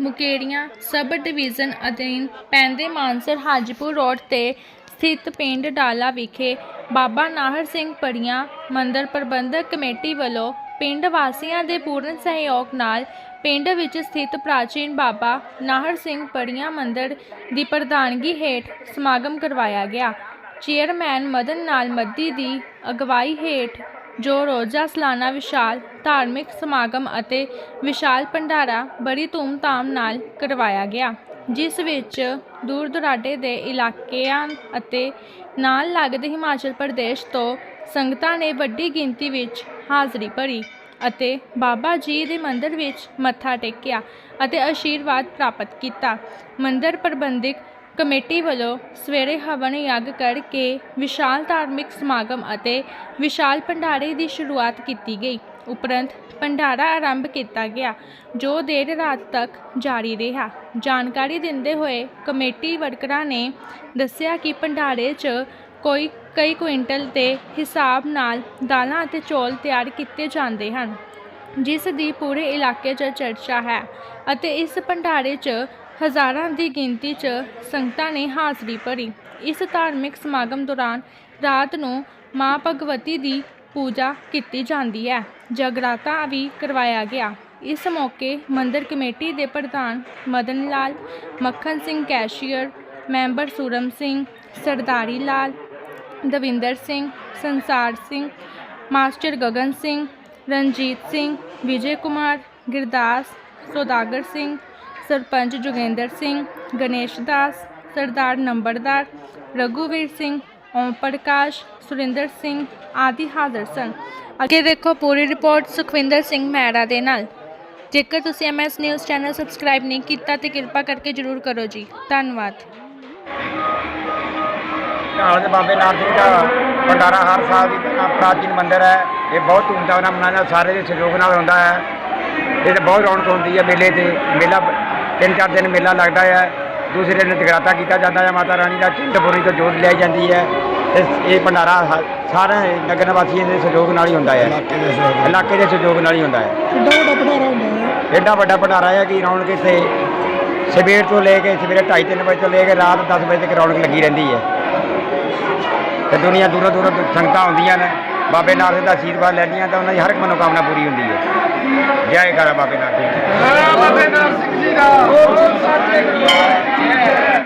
ਮੁਕੇੜੀਆਂ, sub division ਅਧੀਨ ਪੈਂਦੇ Mansar Hajipur road ਤੇ ਸਥਿਤ ਪਿੰਡ ਡਾਲਾ ਵਿਖੇ ਬਾਬਾ ਨਾਹਰ ਸਿੰਘ ਪੜੀਆਂ ਮੰਦਰ ਪ੍ਰਬੰਧਕ ਕਮੇਟੀ ਵੱਲੋਂ ਪਿੰਡ ਵਾਸੀਆਂ ਦੇ ਪੂਰਨ ਸਹਿਯੋਗ ਨਾਲ ਪਿੰਡ ਵਿੱਚ ਸਥਿਤ ਪ੍ਰਾਚੀਨ ਬਾਬਾ ਨਾਹਰ ਸਿੰਘ ਪੜੀਆਂ ਮੰਦਰ ਦੀ ਪ੍ਰਧਾਨਗੀ ਹੇਠ ਸਮਾਗਮ ਕਰਵਾਇਆ ਗਿਆ। ਚੇਅਰਮੈਨ ਮਦਨ ਲਾਲ ਮੱਦੀ ਦੀ ਅਗਵਾਈ ਹੇਠ ਜੋ ਰੋਜ਼ਾ, ਸਾਲਾਨਾ, ਵਿਸ਼ਾਲ, ਧਾਰਮਿਕ ਸਮਾਗਮ ਅਤੇ ਵਿਸ਼ਾਲ ਭੰਡਾਰਾ ਬੜੀ ਧੂਮਧਾਮ ਨਾਲ ਕਰਵਾਇਆ ਗਿਆ, ਜਿਸ ਵਿੱਚ ਦੂਰ ਦੁਰਾਡੇ ਦੇ ਇਲਾਕਿਆਂ ਅਤੇ ਨਾਲ ਲੱਗਦੇ ਹਿਮਾਚਲ ਪ੍ਰਦੇਸ਼ ਤੋਂ ਸੰਗਤਾਂ ਨੇ ਵੱਡੀ ਗਿਣਤੀ ਵਿੱਚ ਹਾਜ਼ਰੀ ਭਰੀ ਅਤੇ ਬਾਬਾ ਜੀ ਦੇ ਮੰਦਰ ਵਿੱਚ ਮੱਥਾ ਟੇਕਿਆ ਅਤੇ ਆਸ਼ੀਰਵਾਦ ਪ੍ਰਾਪਤ ਕੀਤਾ। ਮੰਦਰ ਪ੍ਰਬੰਧਕ ਕਮੇਟੀ ਵੱਲੋਂ ਸਵੇਰੇ ਹਵਨ ਯੱਗ ਕਰਕੇ ਵਿਸ਼ਾਲ ਧਾਰਮਿਕ ਸਮਾਗਮ ਅਤੇ ਵਿਸ਼ਾਲ ਭੰਡਾਰੇ ਦੀ ਸ਼ੁਰੂਆਤ ਕੀਤੀ ਗਈ। ਉਪਰੰਤ ਭੰਡਾਰਾ ਆਰੰਭ ਕੀਤਾ ਗਿਆ, ਜੋ ਦੇਰ ਰਾਤ ਤੱਕ ਜਾਰੀ ਰਿਹਾ। ਜਾਣਕਾਰੀ ਦਿੰਦੇ ਹੋਏ ਕਮੇਟੀ ਵਰਕਰਾਂ ਨੇ ਦੱਸਿਆ ਕਿ ਭੰਡਾਰੇ 'ਚ ਕੋਈ ਕਈ ਕੁਇੰਟਲ ਦੇ ਹਿਸਾਬ ਨਾਲ ਦਾਲਾਂ ਅਤੇ ਚੌਲ ਤਿਆਰ ਕੀਤੇ ਜਾਂਦੇ ਹਨ, ਜਿਸ ਦੀ ਪੂਰੇ ਇਲਾਕੇ 'ਚ ਚਰਚਾ ਹੈ ਅਤੇ ਇਸ ਭੰਡਾਰੇ 'ਚ ਹਜ਼ਾਰਾਂ ਦੀ ਗਿਣਤੀ 'ਚ ਸੰਗਤਾਂ ਨੇ ਹਾਜ਼ਰੀ ਭਰੀ। ਇਸ ਧਾਰਮਿਕ ਸਮਾਗਮ ਦੌਰਾਨ ਰਾਤ ਨੂੰ ਮਾਂ ਭਗਵਤੀ ਦੀ ਪੂਜਾ ਕੀਤੀ ਜਾਂਦੀ ਹੈ। ਜਗਰਾਤਾ ਵੀ ਕਰਵਾਇਆ ਗਿਆ। ਇਸ ਮੌਕੇ ਮੰਦਰ ਕਮੇਟੀ ਦੇ ਪ੍ਰਧਾਨ Madan Lal, Makhan Singh cashier, member Suram Singh, Sardari Lal, Davinder Singh, Sansar Singh, master Gagan Singh, Ranjit Singh, Vijay Kumar, Girdas, Saudagar Singh sarpanch Joginder Singh, Ganesh Das, Sardar ਨੰਬਰਦਾਰ, ਰਘੂਵੀਰ ਸਿੰਘ, ਓਮ ਪ੍ਰਕਾਸ਼, ਸੁਰਿੰਦਰ ਸਿੰਘ ਆਦਿ ਹਾਜ਼ਰ ਸਨ। ਅੱਗੇ ਦੇਖੋ ਪੂਰੀ ਰਿਪੋਰਟ ਸੁਖਵਿੰਦਰ ਸਿੰਘ ਮਹਿਰਾ ਦੇ ਨਾਲ। ਜੇਕਰ ਤੁਸੀਂ ਐਮਐਸ ਨਿਊਜ਼ ਚੈਨਲ ਸਬਸਕ੍ਰਾਈਬ ਨਹੀਂ ਕੀਤਾ ਤੇ ਕਿਰਪਾ ਕਰਕੇ ਜਰੂਰ ਕਰੋ ਜੀ। ਧੰਨਵਾਦ। ਢਾਲ ਦੇ ਬਾਬੇ ਨਾਨਕ ਸਿੰਘ ਦਾ ਭੰਡਾਰਾ ਹਰ ਸਾਲ ਦੀ ਤਰ੍ਹਾਂ ਪ੍ਰਾਚੀਨ ਮੰਦਿਰ ਹੈ। ਇਹ ਬਹੁਤ ਧੂਮਧਾਮ ਨਾਲ ਮਨਾਇਆ ਸਾਰੇ ਦੇ ਸਹਿਯੋਗ ਨਾਲ ਹੁੰਦਾ ਹੈ। ਇਹ ਤੇ ਬਹੁਤ ਰੌਣਕ ਹੁੰਦੀ ਹੈ ਮੇਲੇ ਤੇ। ਮੇਲਾ ਤਿੰਨ ਚਾਰ ਦਿਨ ਮੇਲਾ ਲੱਗਦਾ ਹੈ ਦੂਸਰੇ ਦਿਨ ਜਗਰਾਤਾ ਕੀਤਾ ਜਾਂਦਾ ਹੈ ਮਾਤਾ ਰਾਣੀ ਦਾ। ਚਿੰਤਪੁਰੀ ਤੋਂ ਜੋਤ ਲਿਆਈ ਜਾਂਦੀ ਹੈ ਤੇ ਇਹ ਭੰਡਾਰਾ ਸਾਰੇ ਨਗਰ ਵਾਸੀਆਂ ਦੇ ਸਹਿਯੋਗ ਨਾਲ ਹੀ ਹੁੰਦਾ ਹੈ ਇਲਾਕੇ ਦੇ ਸਹਿਯੋਗ ਨਾਲ। ਹੀ ਹੁੰਦਾ ਹੈ ਕਿੱਡਾ ਵੱਡਾ ਭੰਡਾਰਾ ਹੁੰਦਾ ਹੈ ਐਡਾ ਵੱਡਾ ਭੰਡਾਰਾ ਹੈ ਕਿ ਰੌਣਕ ਇੱਥੇ ਸਵੇਰ ਤੋਂ ਲੈ ਕੇ ਸਵੇਰੇ 2:30 ਵਜੇ ਤੋਂ ਲੈ ਕੇ ਰਾਤ 10 ਵਜੇ ਤੱਕ ਰੌਣਕ ਲੱਗੀ ਰਹਿੰਦੀ ਹੈ ਤੇ ਦੁਨੀਆ ਦੂਰੋਂ ਦੂਰੋਂ ਤੋਂ ਸੰਗਤਾਂ ਆਉਂਦੀਆਂ ਨੇ। ਬਾਬੇ ਨਾਨਕ ਦਾ ਆਸ਼ੀਰਵਾਦ ਲੈਂਦੀਆਂ ਤਾਂ ਉਹਨਾਂ ਦੀ ਹਰ ਇੱਕ ਮਨੋਕਾਮਨਾ ਪੂਰੀ ਹੁੰਦੀ ਹੈ ਜੈ ਕਰਾ ਬਾਬੇ ਨਾਨਕ ਜੀ